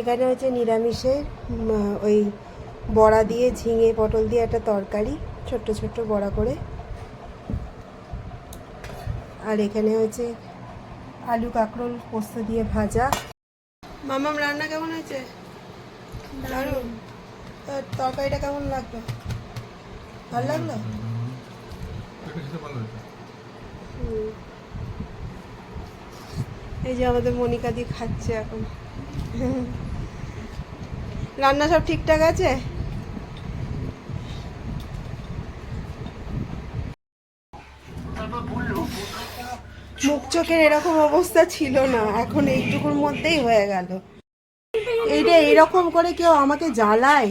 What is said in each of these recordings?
এখানে হচ্ছে নিরামিষের ওই বড়া দিয়ে, ঝিঙে, পটল দিয়ে একটা তরকারি, ছোট্ট ছোট্ট বড়া করে। আর এখানে হচ্ছে আলু কাঁকরোল পোস্ত দিয়ে ভাজা। মামাম, রান্না কেমন হয়েছে? তরকারিটা কেমন লাগল? ভালো লাগল। এই যে আমাদের মনিকা দি খাচ্ছে এখন। রান্না সব ঠিকঠাক আছে? মুখ চোখের এরকম অবস্থা ছিল না, এখন এইটুকুর মধ্যেই হয়ে গেল। এইটা এরকম করে কেউ আমাকে জ্বালায়?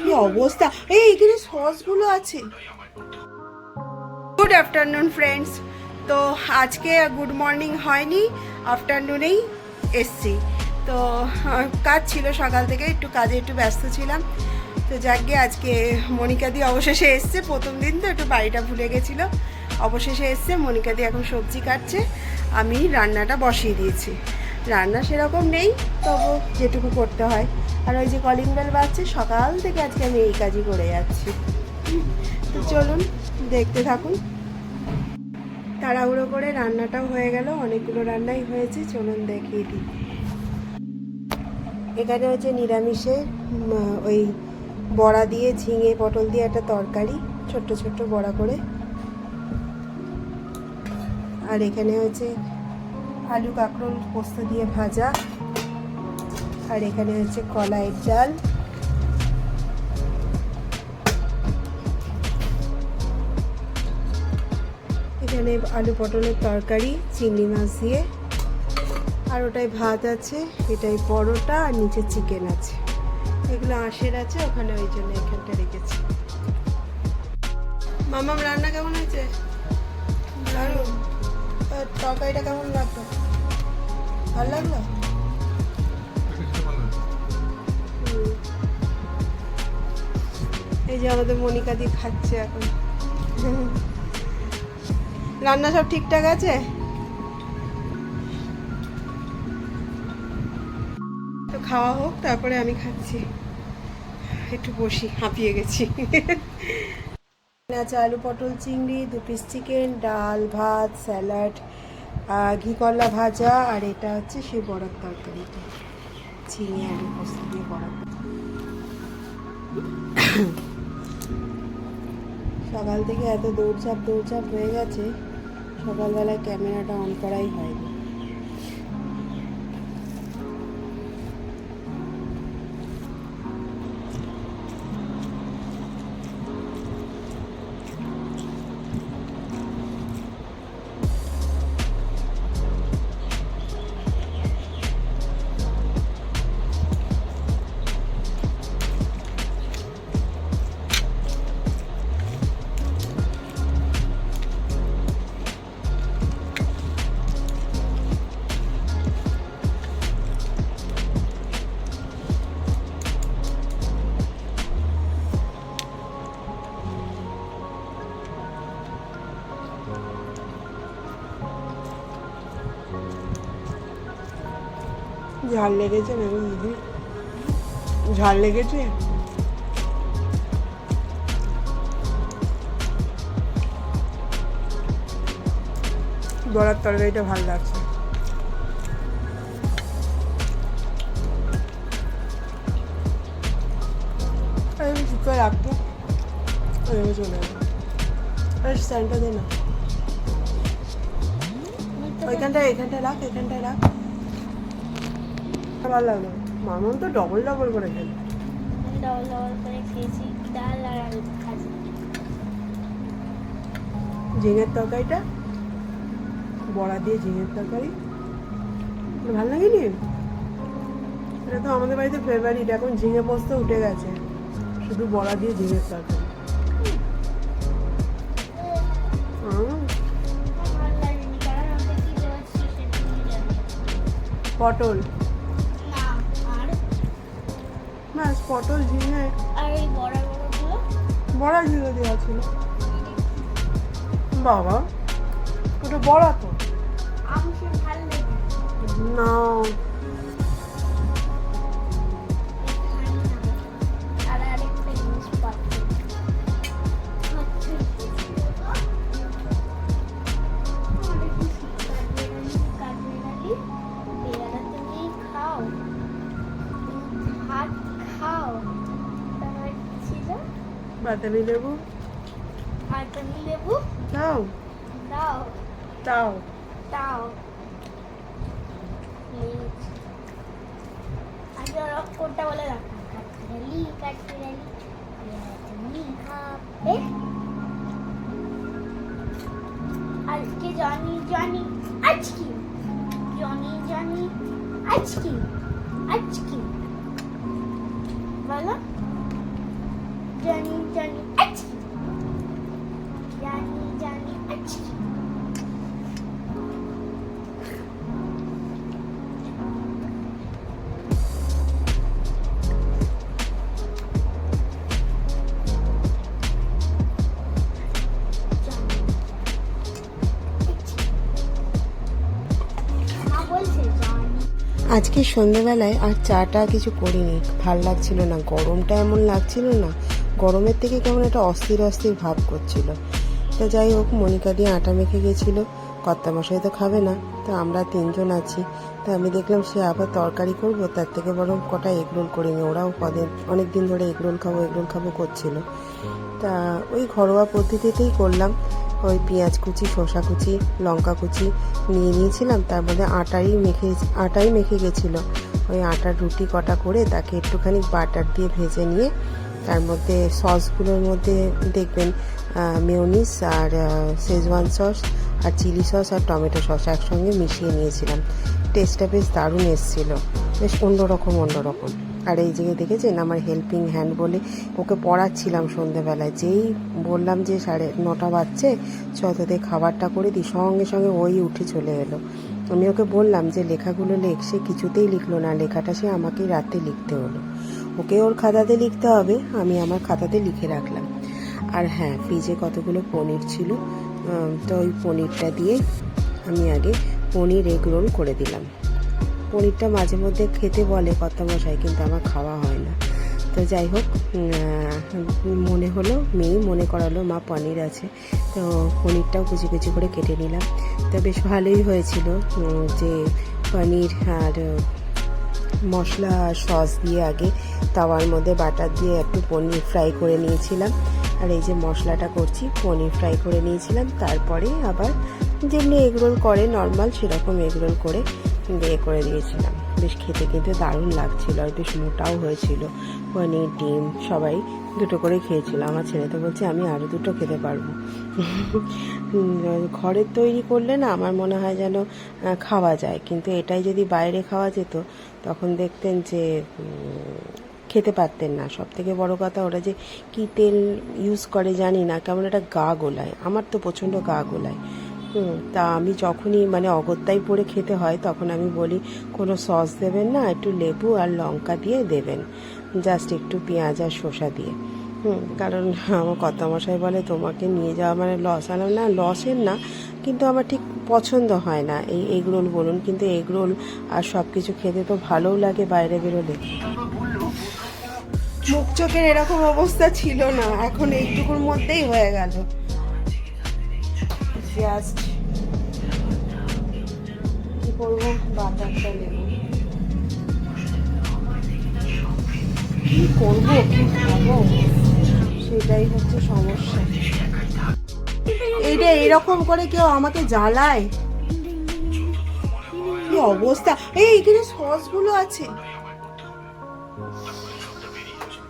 কি অবস্থা? এই, এখানে সসগুলো আছে। গুড আফটারনুন ফ্রেন্ডস তো আজকে গুড মর্নিং হয়নি। আফটারনুনেই এসছি। তো কাজ ছিল সকাল থেকে, একটু কাজে একটু ব্যস্ত ছিলাম। তো যাকে আজকে মনিকা দি অবশেষে এসছে, প্রথম দিন তো একটু বাড়িটা ভুলে গেছিল। অবশেষে এসছে, মনিকা দি এখন সবজি কাটছে, আমি রান্নাটা বসিয়ে দিয়েছি। রান্না সেরকম নেই, তবু যেটুকু করতে হয়। আর ওই যে কলিং বেল বাজছে, সকাল থেকে আজকে আমি এই কাজই করে যাচ্ছি। তো চলুন, দেখতে থাকুন। তাড়াহুড়ো করে রান্নাটাও হয়ে গেল অনেকগুলো রান্নাই হয়েছে চলুন দেখিয়ে দিই। এখানে হচ্ছে নিরামিষের উম, ওই বড়া দিয়ে ঝিঙে পটল দিয়ে একটা তরকারি ছোট্ট ছোট্ট বড়া করে। আর এখানে হচ্ছে আলু কাঁকরোল পোস্ত দিয়ে ভাজা। আর এখানে হচ্ছে কলাইয়ের ডাল। এখানে আলু পটলের তরকারি, চিংড়ি মাছ দিয়ে। আর ওটাই ভাত আছে এটাই পরোটা আর নিচে চিকেন আছে। এগুলো আঁশের আছে, ওখানে ওই জন্য এখানটা রেখেছি। মামাম রান্না কেমন হয়েছে? দারুণ। তরকারিটা কেমন লাগল? ভালো লাগল? এই যে আমাদের মনিকা দি খাচ্ছে এখন। রান্না সব ঠিকঠাক আছে? তো খাওয়া হোক, তারপরে আমি খাচ্ছি। একটু বসি, হাঁপিয়ে গেছি। আছে আলু, পটল, চিংড়ি, দু পিস চিকেন ডাল, ভাত স্যালাড ঘি করলা ভাজা, আর এটা হচ্ছে সেই বড়ার তরকারিটা চিনি আলু পোস্ত দিয়ে বড়ার সকাল থেকে এত দৌড়চাপ দৌড়চাপ হয়ে গেছে। সকালবেলায় ক্যামেরাটা অন করাই হয়নি। ঝাল লেগেছে না দিদি। ঝাল লেগেছে? বড়ার তরকারিটা ভালো লাগছে। আমি ঠিক চলে যাব। আর স্ট্যান্ডটা দে না। ওইখানটায়, এখানটায় রাখ এখানটায় রাখ। ভালো লাগল মামন তো ডবল ডবল করে খেলো। ডবল ডবল করে খেয়েছি ডাল আর আলু খাচ্ছি ঝিঙের তরকারিটা? বড়া দিয়ে ঝিঙের তরকারি। ভালো লাগেনি? এটা তো আমাদের বাড়িতে ফেভারিট এখন ঝিঙে পোস্ত উঠে গেছে। শুধু বড়া দিয়ে ঝিঙের তরকারি। হুম, ব্যাস পটল ঝিঙে। আর এই বড় বড়গুলো বড়া ঝিঙে দেওয়া ছিল। বাবা ওটা বড়া তো। না। বাতাবি লেবু? আর লেবু? দাও। দাও। দাও। দাও। আগে ওরা কোনটা বলে রাখা? কাঠরালি কাঠরালি তুমি খাবে আজকে জনি জনি আজকে। জনি জনি আজকে। আজকে। বলো। আজকে সন্ধেবেলায় আর চাটা কিছু করিনি। ভালো লাগছিল না গরমটা এমন লাগছিল না গরমের থেকে কেমন একটা অস্থির অস্থির ভাব করছিল। তো যাই হোক, মনিকা দিয়ে আটা মেখে গেছিল। কর্তামশাই তো খাবে না। তো আমরা তিনজন আছি। তো আমি দেখলাম সে আবার তরকারি করব, তার থেকে বরং কটা এগরোল করে নি ওরাও কদিন অনেক দিন ধরে এগরোল খাব এগরোল খাব করছিল। তা ওই ঘরোয়া পদ্ধতিতেই করলাম। ওই পেঁয়াজ কুচি, শসা কুচি, লঙ্কা কুচি নিয়ে নিয়েছিলাম। তার মধ্যে আটাই মেখে আটাই মেখে গেছিল। ওই আটার রুটি কটা করে তাকে একটুখানি বাটার দিয়ে ভেজে নিয়ে তার মধ্যে সসগুলোর মধ্যে দেখবেন মেয়নিস আর শেজওয়ান সস আর চিলি সস আর টমেটো সস একসঙ্গে মিশিয়ে নিয়েছিলাম। টেস্টটা বেশ দারুণ এসেছিল। বেশ অন্যরকম অন্যরকম। আর এই জায়গায় দেখেছেন আমার হেল্পিং হ্যান্ড বলে ওকে পড়াচ্ছিলাম সন্ধেবেলায়। যেই বললাম যে সাড়ে নটা বাজছে, চ খাবারটা করে দিই। সঙ্গে সঙ্গে ওই উঠে চলে এলো। আমি ওকে বললাম যে লেখাগুলো লেখ, সে কিছুতেই লিখলো না। লেখাটা সে আমাকেই রাতে লিখতে হলো। ওকে ওর খাতাতে লিখতে হবে, আমি আমার খাতাতে লিখে রাখলাম। আর হ্যাঁ ফ্রিজে কতগুলো পনির ছিল তো ওই পনিরটা দিয়ে আমি আগে পনির এগ রোল করে দিলাম। পনিরটা মাঝে মধ্যে খেতে বলে কত মশাই কিন্তু আমার খাওয়া হয় না। তো যাই হোক মনে হলো মেয়ে মনে করালো, মা, পনির আছে। তো পনিরটাও কুচি কুচি করে কেটে নিলাম। তো বেশ ভালোই হয়েছিল যে পনির আর মশলা আর সস দিয়ে আগে তাওয়ার মধ্যে বাটার দিয়ে একটু পনির ফ্রাই করে নিয়েছিলাম। আর এই যে মশলাটা করছি, পনির ফ্রাই করে নিয়েছিলাম। তারপরে আবার যেমনি এগরোল করে নর্মাল, সেরকম এগরোল করে বিয়ে করে দিয়েছিলাম। বেশ খেতে কিন্তু দারুণ লাগছিল, আর বেশ মোটাও হয়েছিল। পনির, ডিম, সবাই দুটো করে খেয়েছিল। আমার ছেলে তো বলছে, আমি আরও দুটো খেতে পারব। ঘরের তৈরি করলে না আমার মনে হয় যেন খাওয়া যায়। কিন্তু এটাই যদি বাইরে খাওয়া যেত, তখন দেখতেন যে খেতে পারতেন না। সব থেকে বড় কথা ওরা যে কি তেল ইউজ করে জানি না, কেমন একটা গা গোলায়। আমার তো প্রচণ্ড গা গোলায়। তা আমি যখনই মানে অগত্যাই পরে খেতে হয়, তখন আমি বলি, কোনো সস দেবেন না, একটু লেবু আর লঙ্কা দিয়ে দেবেন। জাস্ট একটু পেঁয়াজ আর শসা দিয়ে। হুম, কারণ আমার কর্তামশাই বলে, তোমাকে নিয়ে যাওয়া মানে লস আলাম না, লসের না, কিন্তু আমার ঠিক পছন্দ হয় না। এই এগরোল বলুন, কিন্তু এগরোল আর সব কিছু খেতে তো ভালোও লাগে বাইরে বেরোলে। মুখ চোখের এরকম অবস্থা ছিল না, এখন এইটুকুর মধ্যেই হয়ে গেল। জাস্ট করব বাটারটা নেব। কি করব কি খাব? সেটাই হচ্ছে সমস্যা। এইটা এরকম করে কেউ আমাকে জ্বালায়? কি অবস্থা? এই এখানে সসগুলো আছে।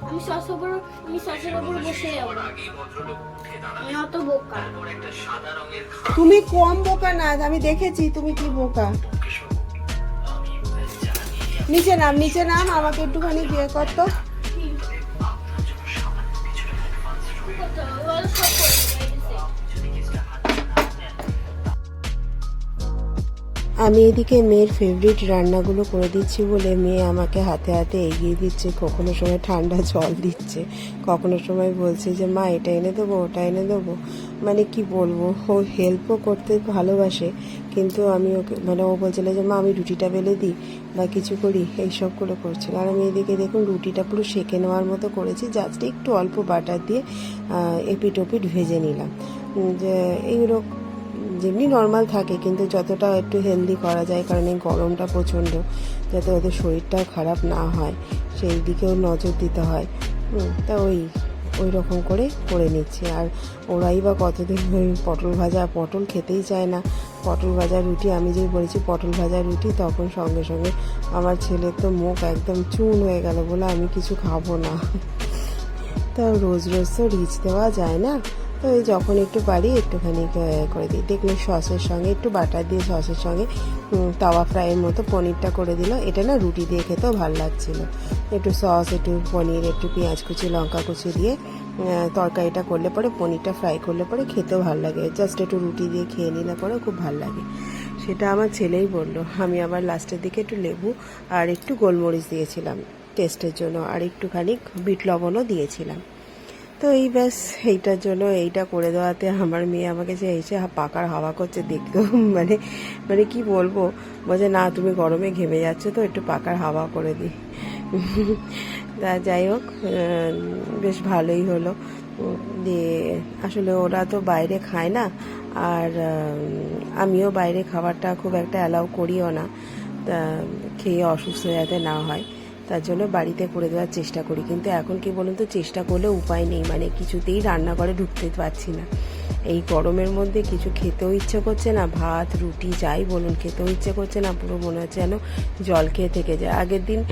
আমি সসের উপর আমি সসের উপর বসে যাব আমি অত বোকা। তুমি কম বোকা না আমি দেখেছি তুমি কি বোকা। নিচে নাম নিচে নাম, আমাকে একটুখানি বিয়ে করতো আমি এদিকে মেয়ের ফেভারিট রান্নাগুলো করে দিচ্ছি বলে মেয়ে আমাকে হাতে হাতে এগিয়ে দিচ্ছে, কখনো সময় ঠান্ডা জল দিচ্ছে, কখনো সময় বলছে যে, মা, এটা এনে দেবো, ওটা এনে দেবো। মানে কি বলব? ও হেল্পও করতে ভালোবাসে কিন্তু আমি ওকে মানে ও বলছিল যে, মা, আমি রুটিটা বেলে দিই বা কিছু করি। এইসব করে করছিল। আর আমি এদিকে দেখুন, রুটিটা পুরো সেঁকে নেওয়ার মতো করেছি। জাস্ট একটু অল্প বাটার দিয়ে এপিট ওপিট ভেজে নিলাম। যে এইগুলো যেমনি নর্মাল থাকে, কিন্তু যতটা একটু হেলদি করা যায়, কারণ এই গরমটা প্রচণ্ড, যাতে ওদের শরীরটাও খারাপ না হয়, সেই দিকেও নজর দিতে হয়। তা ওই ওই রকম করে করে নিচ্ছে। আর ওরাই বা কতদিন ওই পটল ভাজা, পটল খেতেই চায় না। পটল ভাজা রুটি, আমি যে বলেছি পটল ভাজা, রুটি, তখন সঙ্গে সঙ্গে আমার ছেলের তো মুখ একদম চুন হয়ে গেল বলে আমি কিছু খাব না। তা রোজ রোজ তো রিচ দেওয়া যায় না। তো যখন একটু পারি একটুখানি করে দিই। দেখলে সসের সঙ্গে, একটু বাটার দিয়ে সসের সঙ্গে তাওয়া ফ্রাইয়ের মতো পনিরটা করে দিল। এটা না রুটি দিয়ে খেতেও ভালো লাগছিল। একটু সস, একটু পনির, একটু পেঁয়াজ কুচি, লঙ্কা কুচি দিয়ে তরকারিটা করলে পরে, পনিরটা ফ্রাই করলে পরে খেতেও ভালো লাগে। জাস্ট একটু রুটি দিয়ে খেয়ে নিলে পরে খুব ভালো লাগে। সেটা আমার ছেলেই বলল। আমি আবার লাস্টের দিকে একটু লেবু আর একটু গোলমরিচ দিয়েছিলাম টেস্টের জন্য, আর একটুখানি বিট লবণও দিয়েছিলাম। তো এই ব্যাস, এইটার জন্য এইটা করে দেওয়াতে আমার মেয়ে আমাকে যে এসে পাকার হাওয়া করছে দেখতেও মানে মানে কি বলব? বলছে, না, তুমি গরমে ঘেমে যাচ্ছ তো, একটু পাকার হাওয়া করে দিই। তা যাই হোক বেশ ভালোই হলো। দিয়ে আসলে ওরা তো বাইরে খায় না, আর আমিও বাইরে খাবারটা খুব একটা অ্যালাউ করিও না। তা, খেয়ে অসুস্থ যাতে না হয়। তার জন্য বাড়িতে করে দেওয়ার চেষ্টা করি। কিন্তু এখন কি বলুন তো, চেষ্টা করলে উপায় নেই। মানে কিছুতেই রান্নাঘরে ঢুকতে পারছি না। এই গরমের মধ্যে কিছু খেতেও ইচ্ছে করছে না। ভাত, রুটি, যাই বলুন, খেতেও ইচ্ছে করছে না। পুরো মনে হচ্ছে যেন জল খেয়ে থেকে যায়। আগের দিন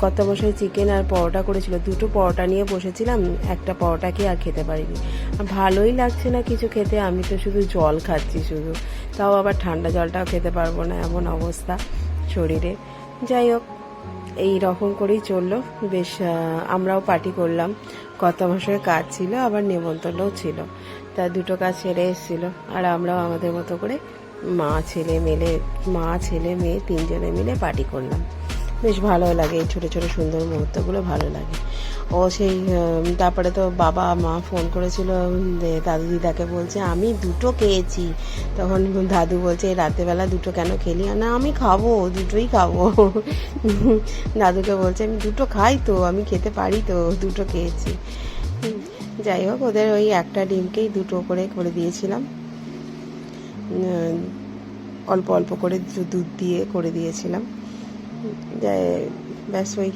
কত বছর চিকেন আর পরোটা করেছিল। দুটো পরোটা নিয়ে বসেছিলাম। একটা পরোটা খেয়ে আর খেতে পারিনি। ভালোই লাগছে না কিছু খেতে। আমি তো শুধু জল খাচ্ছি শুধু। তাও আবার ঠান্ডা জলটাও খেতে পারব না। এমন অবস্থা শরীরে। যাই হোক এই রকম করেই চলল। বেশ আমরাও পার্টি করলাম। কত মাসের কাজ ছিল, আবার নেমন্তন্নও ছিল। তা দুটো কাজ সেরে এসেছিল। আর আমরাও আমাদের মতো করে মা, ছেলে, মেলে, মা, ছেলে, মেয়ে তিনজনে মিলে পার্টি করলাম। বেশ ভালো লাগে, এই ছোটো ছোটো সুন্দর মুহূর্তগুলো ভালো লাগে। ও সেই তারপরে তো বাবা, মা ফোন করেছিল দাদু দিদাকে বলছে, আমি দুটো খেয়েছি। তখন দাদু বলছে, "এই রাতেরবেলা দুটো কেন খেলি? না, আমি খাব, দুটোই খাব। দাদুকে বলছে, আমি দুটো খাই তো, আমি খেতে পারি তো, দুটো খেয়েছি। যাই হোক, ওদের ওই একটা ডিমকেই দুটো করে করে দিয়েছিলাম। অল্প অল্প করে দুধ দিয়ে করে দিয়েছিলাম। যাই- ব্যাস ওই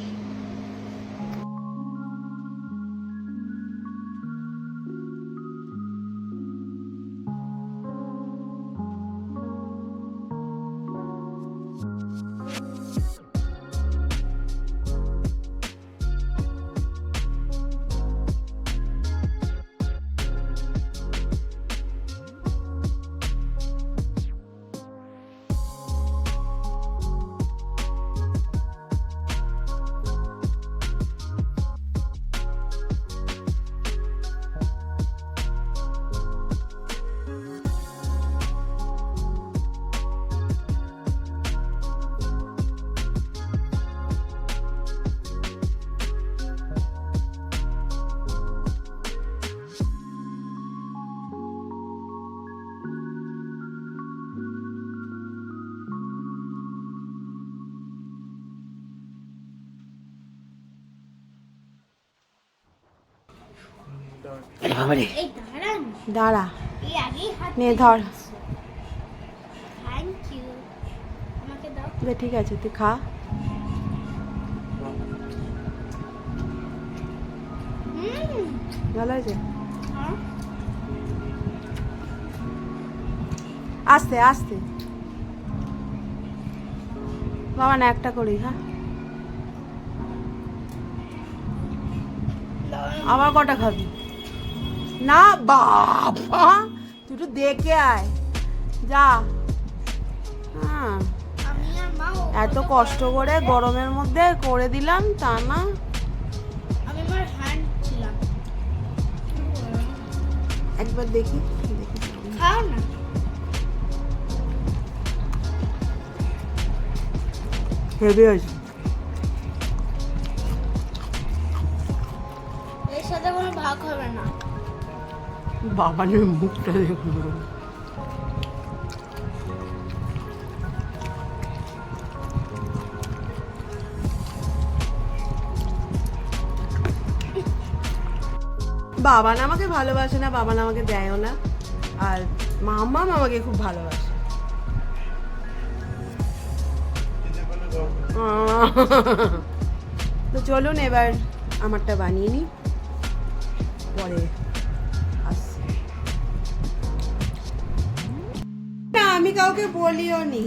বাবারে। এই দাঁড়া। নে ধর। ঠিক আছে তুই খা। ভালো আছে হ্যাঁ। আস্তে আস্তে। বাবা না একটা করি হ্যাঁ? আবার কটা খাবি? না বাবা তুই একটু দেখে আয়। যা। হ্যাঁ। এত কষ্ট করে গরমের মধ্যে করে দিলাম তা না। একবার দেখি দেখি। খাও না। হেভি হয়েছে। এর সাথে কোনো ভাগ হবে না। বাবা নে মুখটা দেখুন বাবা না আমাকে ভালোবাসে না, বাবা না আমাকে দেয়ও না। আর মাম্মা আমাকে খুব ভালোবাসে। তো চলুন এবার আমারটা বানিয়ে নিই। পরে কাউকে বলিও নি।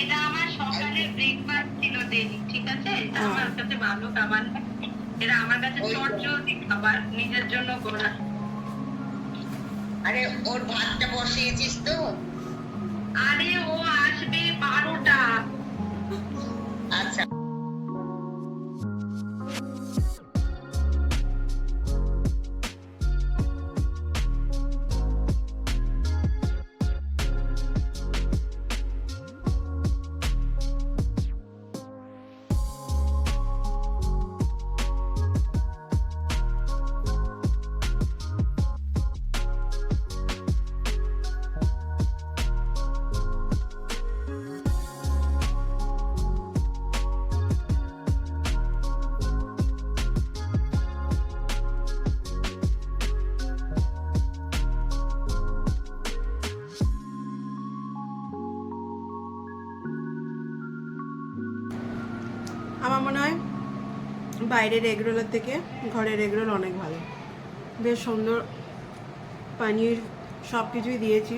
এটা আমার সকালের ব্রেকফাস্ট ছিল ডেলি ঠিক আছে? আমার কাছে ভালো খাবার এটা আমার কাছে চটজলদি খাবার নিজের জন্য করা। আরে ওর ভাতটা বসিয়েছিস তো? আরে ও বাইরের এগরোলের থেকে ঘরের এগরোল অনেক ভালো। বেশ সুন্দর পানির সব কিছুই দিয়েছি।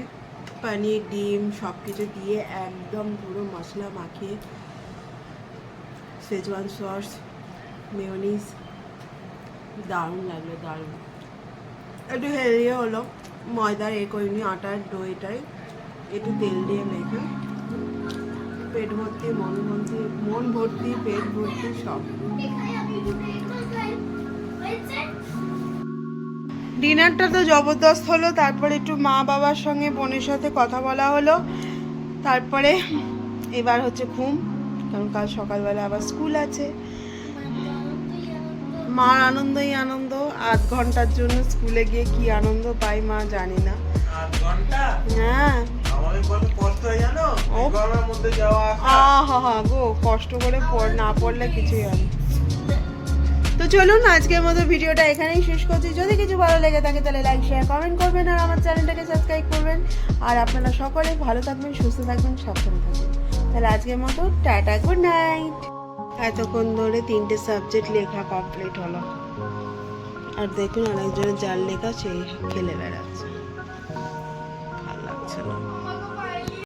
পানির, ডিম সব কিছু দিয়ে একদম পুরো মশলা মাখিয়ে শেজওয়ান সস মেয়নিস দারুণ লাগল, দারুণ। একটু হেলদিও হলো, ময়দার এ করিনি আটার দইটাই। একটু তেল দিয়ে মেখে পেট ভর্তি মন ভর্তি মন ভর্তি পেট ভর্তি সব। ডিনারটা তো জবরদস্ত হলো তারপরে একটু মা বাবার সঙ্গে বোনের সাথে কথা বলা হলো। তারপরে এবার হচ্ছে ঘুম কারণ কাল সকালবেলা আবার স্কুল আছে। মার আনন্দই আনন্দ আধ ঘণ্টার জন্য স্কুলে গিয়ে কি আনন্দ পাই মা জানি না। হ্যাঁ। গো কষ্ট করে না পড়লে কিছুই তো চলুন আজকের মতো ভিডিওটা এখানেই শেষ করছি। যদি কিছু ভালো লেগে থাকে তাহলে লাইক শেয়ার কমেন্ট করবেন আর আমার চ্যানেলটাকে সাবস্ক্রাইব করবেন। আর আপনারা সকলে ভালো থাকবেন সুস্থ থাকবেন সাবধানে থাকবেন। তাহলে আজকের মতো টাটা গুড নাইট এতক্ষণ ধরে তিনটে সাবজেক্ট লেখা কমপ্লিট হলো। আর দেখুন অনেকজনের যার লেখা সেই খেলে বেড়াচ্ছে।